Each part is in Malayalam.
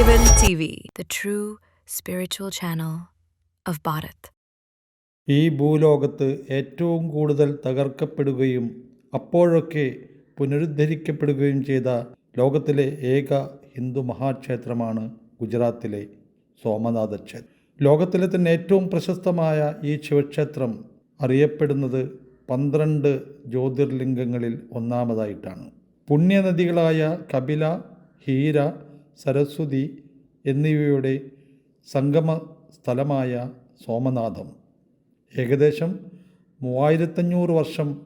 Haven TV, the true spiritual channel of Bharat. ഈ ഭൂലോകത്ത് ഏറ്റവും കൂടുതൽ തകർക്കപ്പെടുകയും അപ്പോഴൊക്കെ പുനരുദ്ധരിക്കപ്പെടുകയും ചെയ്ത ലോകത്തിലെ ഏക ഹിന്ദു മഹാക്ഷേത്രമാണ് ഗുജറാത്തിലെ സോമനാഥ ക്ഷേത്രം ലോകത്തിലെ തന്നെ ഏറ്റവും പ്രശസ്തമായ ഈ ശിവക്ഷേത്രം അറിയപ്പെടുന്നത് പന്ത്രണ്ട് ജ്യോതിർലിംഗങ്ങളിൽ ഒന്നാമതായിട്ടാണ് പുണ്യനദികളായ കപില ഹീര സരസ്വതി എന്നിവയുടെ സംഗമ സ്ഥലമായ സോമനാഥം. ഏകദേശം മൂവായിരത്തഞ്ഞൂറ് വർഷം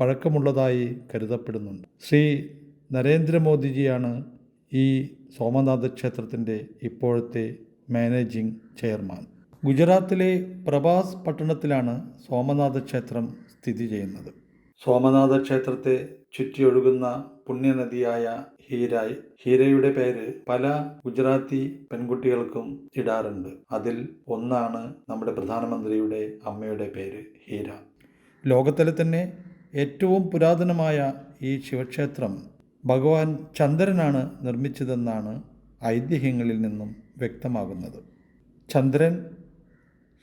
പഴക്കമുള്ളതായി കരുതപ്പെടുന്നുണ്ട്. ശ്രീ നരേന്ദ്രമോദിജിയാണ് ഈ സോമനാഥ ക്ഷേത്രത്തിന്റെ ഇപ്പോഴത്തെ മാനേജിംഗ് ചെയർമാൻ. ഗുജറാത്തിലെ പ്രഭാസ് പട്ടണത്തിലാണ് സോമനാഥ ക്ഷേത്രം സ്ഥിതി ചെയ്യുന്നത്. സോമനാഥ ക്ഷേത്രത്തെ ചുറ്റിയൊഴുകുന്ന പുണ്യനദിയായ ഹീരായ്. ഹീരയുടെ പേര് പല ഗുജറാത്തി പെൺകുട്ടികൾക്കും ഇടാറുണ്ട്. അതിൽ ഒന്നാണ് നമ്മുടെ പ്രധാനമന്ത്രിയുടെ അമ്മയുടെ പേര് ഹീര. ലോകത്തിലെ തന്നെ ഏറ്റവും പുരാതനമായ ഈ ശിവക്ഷേത്രം ഭഗവാൻ ചന്ദ്രനാണ് നിർമ്മിച്ചതെന്നാണ് ഐതിഹ്യങ്ങളിൽ നിന്നും വ്യക്തമാകുന്നത്. ചന്ദ്രൻ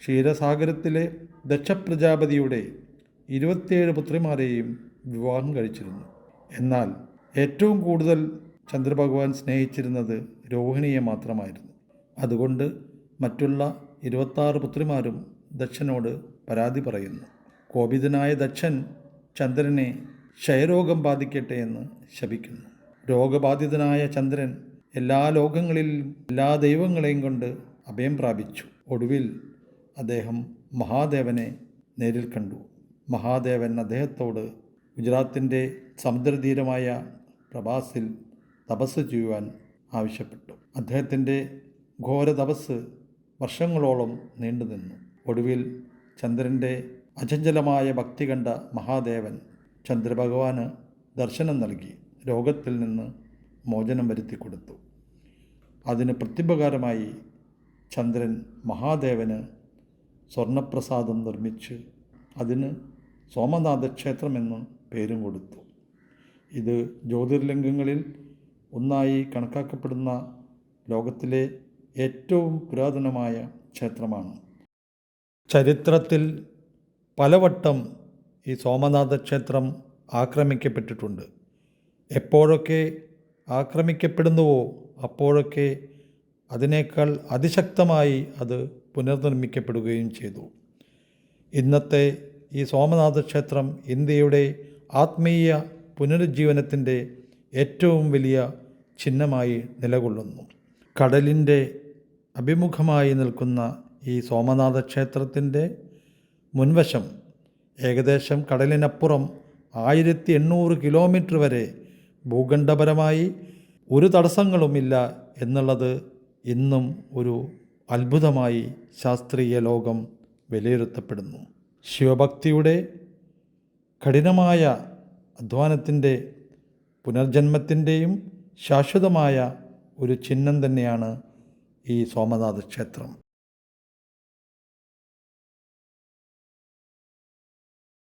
ക്ഷീരസാഗരത്തിലെ ദക്ഷപ്രജാപതിയുടെ ഇരുപത്തിയേഴ് പുത്രിമാരെയും വിവാഹം കഴിച്ചിരുന്നു. എന്നാൽ ഏറ്റവും കൂടുതൽ ചന്ദ്രഭഗവാൻ സ്നേഹിച്ചിരുന്നത് രോഹിണിയെ മാത്രമായിരുന്നു. അതുകൊണ്ട് മറ്റുള്ള ഇരുപത്താറ് പുത്രിമാരും ദക്ഷനോട് പരാതി പറയുന്നു. കോപിതനായ ദക്ഷൻ ചന്ദ്രനെ ക്ഷയരോഗം ബാധിക്കട്ടെ എന്ന് ശപിക്കുന്നു. രോഗബാധിതനായ ചന്ദ്രൻ എല്ലാ ലോകങ്ങളിലും എല്ലാ ദൈവങ്ങളെയും കൊണ്ട് അഭയം പ്രാപിച്ചു. ഒടുവിൽ അദ്ദേഹം മഹാദേവനെ നേരിൽ കണ്ടു. മഹാദേവൻ അദ്ദേഹത്തോട് ഗുജറാത്തിന്റെ സമുദ്രതീരമായ പ്രഭാസിൽ തപസ് ചെയ്യുവാൻ ആവശ്യപ്പെട്ടു. അദ്ദേഹത്തിന്റെ ഘോര തപസ് വർഷങ്ങളോളം നീണ്ടുനിന്നു ഒടുവിൽ ചന്ദ്രന്റെ അചഞ്ചലമായ ഭക്തി കണ്ട മഹാദേവൻ ചന്ദ്രഭഗവാന് ദർശനം നൽകി. രോഗത്തിൽ നിന്ന് മോചനം വരുത്തി കൊടുത്തു. അതിന് പ്രത്യുപകാരമായി ചന്ദ്രൻ മഹാദേവന് സ്വർണപ്രസാദം നിർമ്മിച്ച് അതിന് സോമനാഥ ക്ഷേത്രമെന്ന് പേരും കൊടുത്തു. ഇത് ജ്യോതിർലിംഗങ്ങളിൽ ഒന്നായി കണക്കാക്കപ്പെടുന്ന ലോകത്തിലെ ഏറ്റവും പുരാതനമായ ക്ഷേത്രമാണ്. ചരിത്രത്തിൽ പലവട്ടം ഈ സോമനാഥ ക്ഷേത്രം ആക്രമിക്കപ്പെട്ടിട്ടുണ്ട്. എപ്പോഴൊക്കെ ആക്രമിക്കപ്പെടുന്നുവോ അപ്പോഴൊക്കെ അതിനേക്കാൾ അതിശക്തമായി അത് പുനർനിർമ്മിക്കപ്പെടുകയും ചെയ്തു. ഇന്നത്തെ ഈ സോമനാഥ ക്ഷേത്രം ഇന്ത്യയുടെ ആത്മീയ പുനരുജ്ജീവനത്തിന്റെ ഏറ്റവും വലിയ ചിഹ്നമായി നിലകൊള്ളുന്നു. കടലിന്റെ അഭിമുഖമായി നിൽക്കുന്ന ഈ സോമനാഥ ക്ഷേത്രത്തിന്റെ മുൻവശം ഏകദേശം കടലിനപ്പുറം ആയിരത്തി എണ്ണൂറ് കിലോമീറ്റർ വരെ ഭൂഖണ്ഡപരമായി ഒരു തടസ്സങ്ങളുമില്ല എന്നുള്ളത് ഇന്നും ഒരു അത്ഭുതമായി ശാസ്ത്രീയ ലോകം വിലയിരുത്തപ്പെടുന്നു. ശിവഭക്തിയുടെ കഠിനമായ അധ്വാനത്തിന്റെ പുനർജന്മത്തിന്റെയും ശാശ്വതമായ ഒരു ചിഹ്നം തന്നെയാണ് ഈ സോമനാഥ ക്ഷേത്രം